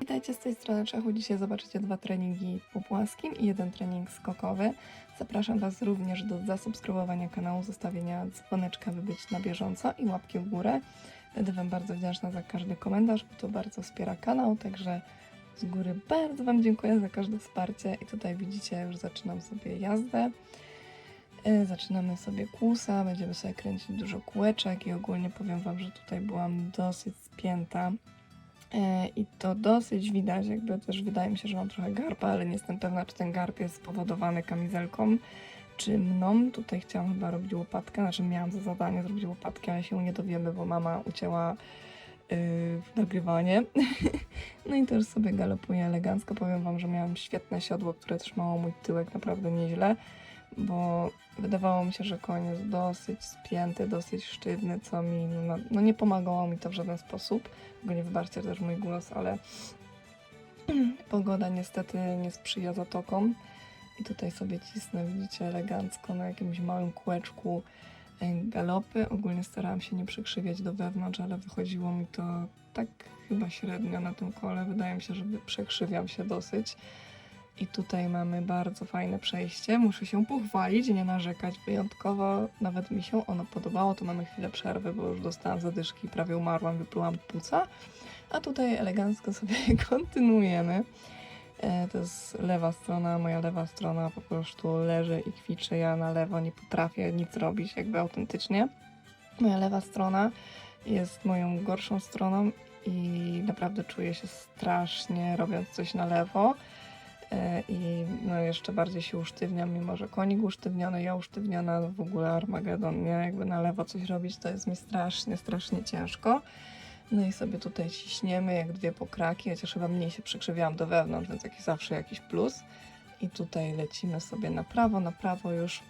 Witajcie z tej strony Czechu. Dzisiaj zobaczycie dwa treningi po płaskim i jeden trening skokowy. Zapraszam Was również do zasubskrybowania kanału, zostawienia dzwoneczka, by być na bieżąco i łapki w górę. Będę Wam bardzo wdzięczna za każdy komentarz, bo to bardzo wspiera kanał, także z góry bardzo Wam dziękuję za każde wsparcie. I tutaj widzicie, już zaczynam sobie jazdę. E, Zaczynamy sobie kłusa, będziemy sobie kręcić dużo kółeczek i ogólnie powiem Wam, że tutaj byłam dosyć spięta. E, I to dosyć widać, jakby też wydaje mi się, że mam trochę garba, ale nie jestem pewna, czy ten garb jest spowodowany kamizelką, czy mną. Tutaj chciałam chyba robić łopatkę, znaczy miałam za zadanie zrobić łopatkę, ale się nie dowiemy, bo mama ucięła yy, nagrywanie. no i też sobie galopuję elegancko. Powiem Wam, że miałam świetne siodło, które trzymało mój tyłek naprawdę nieźle, bo wydawało mi się, że koń jest dosyć spięty, dosyć sztywny, co mi no, no nie pomagało mi to w żaden sposób. Bo nie wybaczcie też mój głos, ale pogoda niestety nie sprzyja zatokom. I tutaj sobie cisnę, widzicie, elegancko na jakimś małym kółeczku e, galopy. Ogólnie starałam się nie przekrzywiać do wewnątrz, ale wychodziło mi to tak chyba średnio na tym kole. Wydaje mi się, że przekrzywiam się dosyć. I tutaj mamy bardzo fajne przejście. Muszę się pochwalić, nie narzekać wyjątkowo. Nawet mi się ono podobało. To mamy chwilę przerwy, bo już dostałam zadyszki, prawie umarłam, wyplułam płuca. A tutaj elegancko sobie kontynuujemy. E, To jest lewa strona, moja lewa strona po prostu leży i kwiczy. Ja na lewo nie potrafię nic robić, jakby autentycznie. Moja lewa strona jest moją gorszą stroną i naprawdę czuję się strasznie robiąc coś na lewo. E, I no jeszcze bardziej się usztywniam, mimo że konik usztywniony, ja usztywniona, w ogóle Armagedon, nie? Jakby na lewo coś robić, to jest mi strasznie, strasznie ciężko. No i sobie tutaj ciśniemy jak dwie pokraki, chociaż chyba mniej się przykrzywiałam do wewnątrz, więc taki zawsze jakiś plus. I tutaj lecimy sobie na prawo, na prawo już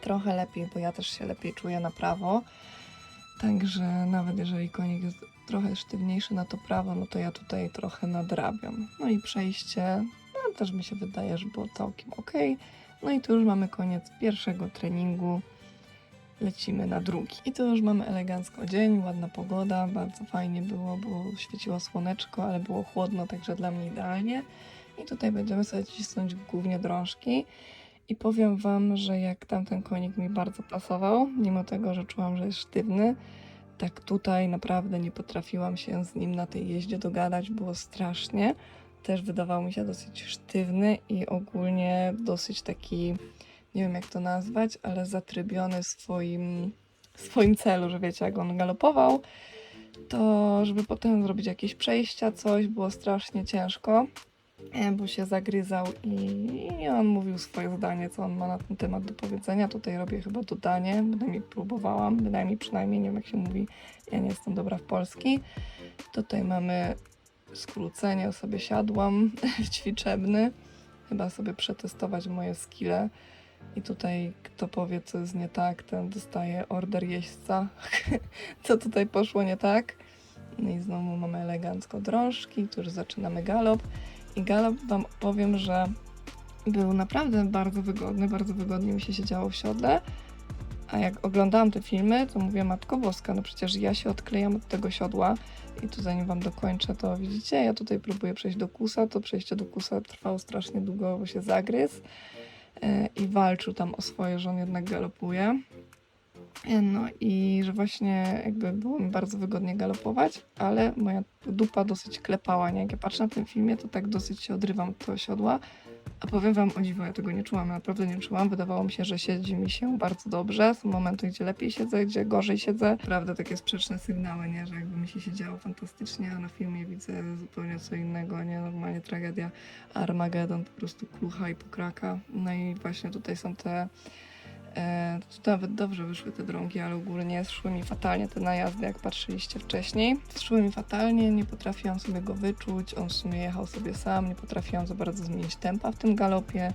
trochę lepiej, bo ja też się lepiej czuję na prawo. Także nawet jeżeli konik jest trochę sztywniejszy na to prawo, no to ja tutaj trochę nadrabiam. No i przejście, no też mi się wydaje, że było całkiem ok. No i tu już mamy koniec pierwszego treningu lecimy na drugi. I to już mamy elegancko dzień, ładna pogoda, bardzo fajnie było, bo świeciło słoneczko, ale było chłodno, także dla mnie idealnie. I tutaj będziemy sobie cisnąć głównie drążki. I powiem Wam, że jak tamten konik mi bardzo pasował, mimo tego, że czułam, że jest sztywny, tak tutaj naprawdę nie potrafiłam się z nim na tej jeździe dogadać, było strasznie. Też wydawał mi się dosyć sztywny i ogólnie dosyć taki nie wiem jak to nazwać, ale zatrybiony w swoim, w swoim celu, że wiecie, jak on galopował, to żeby potem zrobić jakieś przejścia, coś było strasznie ciężko, e, bo się zagryzał i, on mówił swoje zdanie, co on ma na ten temat do powiedzenia. Tutaj robię chyba dodanie, bynajmniej próbowałam, bynajmniej przynajmniej, nie wiem jak się mówi, ja nie jestem dobra w polski. Tutaj mamy skrócenie, sobie siadłam w ćwiczebny, chyba sobie przetestować moje skille. I tutaj kto powie, co jest nie tak, ten dostaje order jeźdźca. co tutaj poszło nie tak? No i znowu mamy elegancko drążki, tu już zaczynamy galop. I galop wam powiem, że był naprawdę bardzo wygodny, bardzo wygodnie mi się siedziało w siodle. A jak oglądałam te filmy, to mówię, Matko Boska, no przecież ja się odklejam od tego siodła. I tu zanim wam dokończę, to widzicie, ja tutaj próbuję przejść do kusa. To przejście do kusa trwało strasznie długo, bo się zagryzł e, i walczył tam o swoje, że on jednak galopuje. E, No i że właśnie jakby było mi bardzo wygodnie galopować, ale moja dupa dosyć klepała, nie? Jak ja patrzę na tym filmie, to tak dosyć się odrywam od siodła, a powiem wam o dziwo, ja tego nie czułam, naprawdę nie czułam. Wydawało mi się, że siedzi mi się bardzo dobrze. Są momenty, gdzie lepiej siedzę, gdzie gorzej siedzę. Prawda, takie sprzeczne sygnały, nie? Że jakby mi się siedziało fantastycznie, a na filmie widzę zupełnie co innego, nie? Normalnie tragedia Armagedon, po prostu klucha i pokraka. No i właśnie tutaj są te E, to nawet dobrze wyszły te drągi, ale ogólnie szły mi fatalnie te najazdy, jak patrzyliście wcześniej. Szły mi fatalnie, nie potrafiłam sobie go wyczuć, on w sumie jechał sobie sam, nie potrafiłam za bardzo zmienić tempa w tym galopie,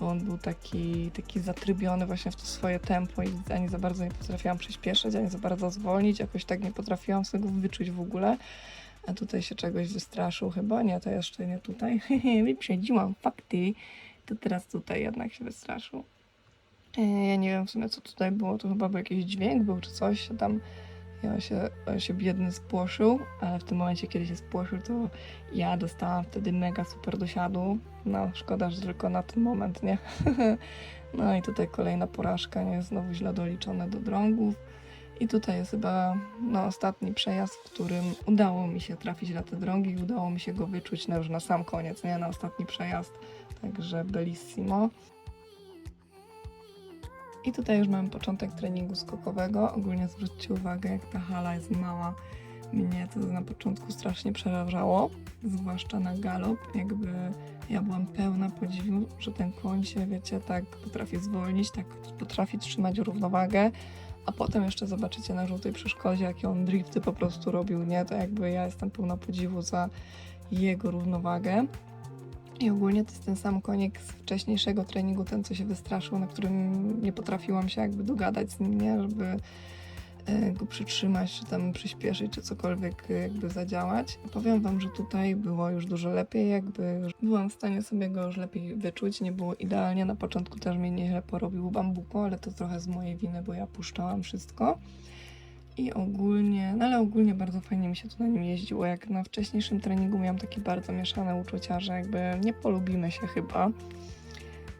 bo on był taki, taki zatrybiony właśnie w to swoje tempo i ani za bardzo nie potrafiłam przyspieszyć, ani za bardzo zwolnić, jakoś tak nie potrafiłam sobie go wyczuć w ogóle. A tutaj się czegoś wystraszył chyba, nie, to jeszcze nie tutaj. Wyprzedziłam fakty, to teraz tutaj jednak się wystraszył. E, Ja nie wiem w sumie co tutaj było, to chyba był jakiś dźwięk był czy coś, tam on się, on się biedny spłoszył, ale w tym momencie, kiedy się spłoszył, to ja dostałam wtedy mega super dosiadu. No, szkoda, że tylko na ten moment, nie? no i tutaj kolejna porażka, nie? Znowu źle doliczone do drągów. I tutaj jest chyba no, ostatni przejazd, w którym udało mi się trafić na te drągi udało mi się go wyczuć na, już na sam koniec, nie? Na ostatni przejazd. Także bellissimo. I tutaj już mamy początek treningu skokowego. Ogólnie zwróćcie uwagę, jak ta hala jest mała. Mnie to na początku strasznie przerażało, zwłaszcza na galop. Jakby ja byłam pełna podziwu, że ten koń się, wiecie, tak potrafi zwolnić, tak potrafi trzymać równowagę. A potem jeszcze zobaczycie na żółtej przeszkodzie, jakie on drifty po prostu robił, nie? To jakby ja jestem pełna podziwu za jego równowagę. I ogólnie to jest ten sam konik z wcześniejszego treningu, ten co się wystraszył, na którym nie potrafiłam się jakby dogadać z nim, nie? Żeby e, go przytrzymać, czy tam przyspieszyć, czy cokolwiek e, jakby zadziałać. Powiem wam, że tutaj było już dużo lepiej, jakby byłam w stanie sobie go już lepiej wyczuć, nie było idealnie. Na początku też mnie nieźle porobił bambuko, ale to trochę z mojej winy, bo ja puszczałam wszystko. I ogólnie, no ale ogólnie bardzo fajnie mi się tu na nim jeździło. Jak na wcześniejszym treningu miałam takie bardzo mieszane uczucia, że jakby nie polubimy się chyba.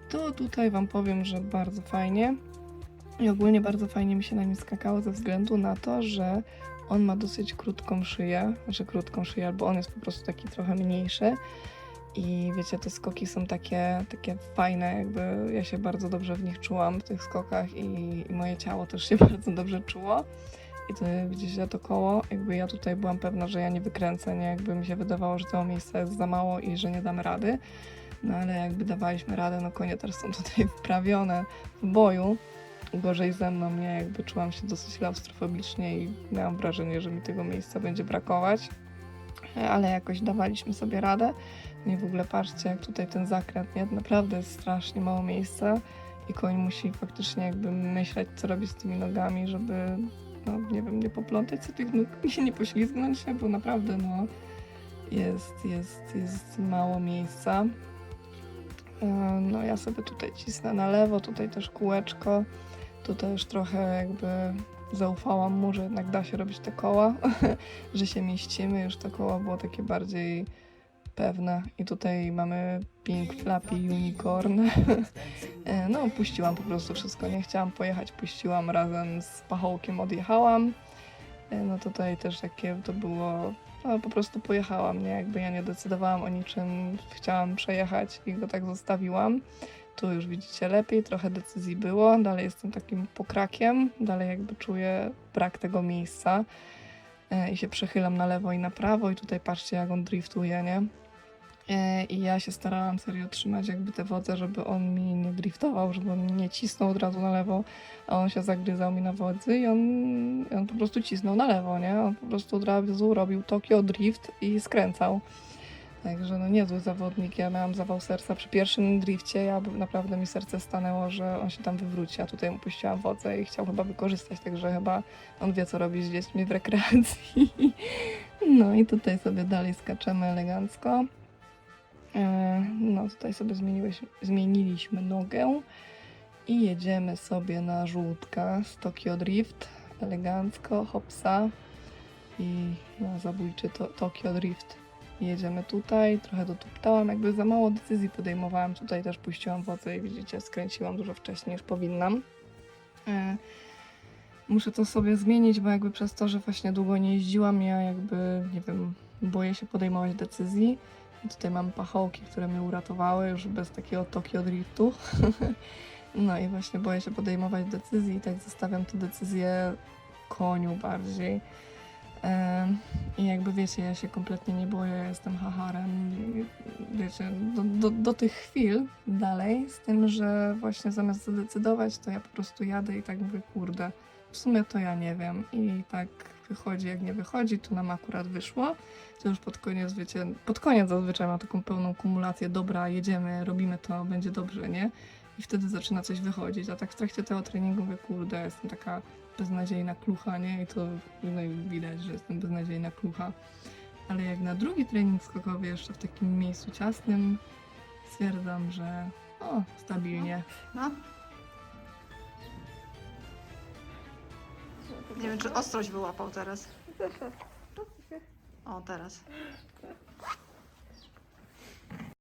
To tutaj Wam powiem, że bardzo fajnie. I ogólnie bardzo fajnie mi się na nim skakało ze względu na to, że on ma dosyć krótką szyję, znaczy krótką szyję, albo on jest po prostu taki trochę mniejszy. I wiecie, te skoki są takie, takie fajne, jakby ja się bardzo dobrze w nich czułam, w tych skokach i, i moje ciało też się bardzo dobrze czuło. I to widzicie to koło, jakby ja tutaj byłam pewna, że ja nie wykręcę, nie? Jakby mi się wydawało, że tego miejsca jest za mało i że nie damy rady. No ale jakby dawaliśmy radę, no konie też są tutaj wprawione w boju. Gorzej ze mną, nie? Jakby czułam się dosyć klaustrofobicznie i miałam wrażenie, że mi tego miejsca będzie brakować. Ale jakoś dawaliśmy sobie radę. No i w ogóle patrzcie, jak tutaj ten zakręt, nie? Naprawdę jest strasznie mało miejsca i koń musi faktycznie jakby myśleć, co robić z tymi nogami, żeby no nie wiem, nie poplątać sobie tych nóg i nie poślizgnąć się, bo naprawdę no jest, jest, jest mało miejsca. E, No ja sobie tutaj cisnę na lewo, tutaj też kółeczko. Tutaj już trochę jakby zaufałam mu, że jednak da się robić te koła, że się mieścimy. Już te koła było takie bardziej pewne. I tutaj mamy Pink Flappy Unicorn. E, No, puściłam po prostu wszystko. Nie chciałam pojechać, puściłam razem z pachołkiem, odjechałam. E, No tutaj też takie to było. No, po prostu pojechałam, nie? Jakby ja nie decydowałam o niczym, chciałam przejechać i go tak zostawiłam. Tu już widzicie lepiej, trochę decyzji było. Dalej jestem takim pokrakiem, dalej jakby czuję brak tego miejsca. E, I się przechylam na lewo i na prawo, i tutaj patrzcie, jak on driftuje, nie? E, I ja się starałam serio trzymać jakby te wodze, żeby on mi nie driftował, żeby on nie cisnął od razu na lewo, a on się zagryzał mi na wodzy i on, on po prostu cisnął na lewo, nie? On po prostu od razu robił Tokio Drift i skręcał. Także no niezły zawodnik, ja miałam zawał serca przy pierwszym drifcie, ja naprawdę mi serce stanęło, że on się tam wywróci, a tutaj mu puściłam wodę i chciał chyba wykorzystać, także chyba on wie co robi z dziećmi w rekreacji. No i tutaj sobie dalej skaczemy elegancko. E, No, tutaj sobie zmieniliśmy nogę i jedziemy sobie na żółtka z Tokyo Drift. Elegancko, hopsa i no, zabójczy to, Tokyo Drift. Jedziemy tutaj, trochę dotuptałam, jakby za mało decyzji podejmowałam. Tutaj też puściłam wodę i widzicie, skręciłam dużo wcześniej niż powinnam. E, Muszę to sobie zmienić, bo jakby przez to, że właśnie długo nie jeździłam, ja jakby, nie wiem, boję się podejmować decyzji. Tutaj mam pachołki, które mnie uratowały już bez takiego Tokio Driftu. no i właśnie boję się podejmować decyzji i tak zostawiam te decyzje koniu bardziej. I jakby wiecie, ja się kompletnie nie boję, jestem hacharem, wiecie, do, do, do tych chwil dalej, z tym, że właśnie zamiast zadecydować, to ja po prostu jadę i tak mówię, kurde, w sumie to ja nie wiem. I tak wychodzi, jak nie wychodzi, to nam akurat wyszło. To już pod koniec, wiecie, pod koniec zazwyczaj mam taką pełną kumulację, dobra, jedziemy, robimy to, będzie dobrze, nie? I wtedy zaczyna coś wychodzić. A tak w trakcie tego treningu mówię, kurde, jestem taka beznadziejna klucha, nie? I to no i widać, że jestem beznadziejna klucha. Ale jak na drugi trening skokowy, jeszcze w takim miejscu ciasnym, stwierdzam, że o, stabilnie. No. Nie wiem, czy ostrość wyłapał teraz. O, teraz.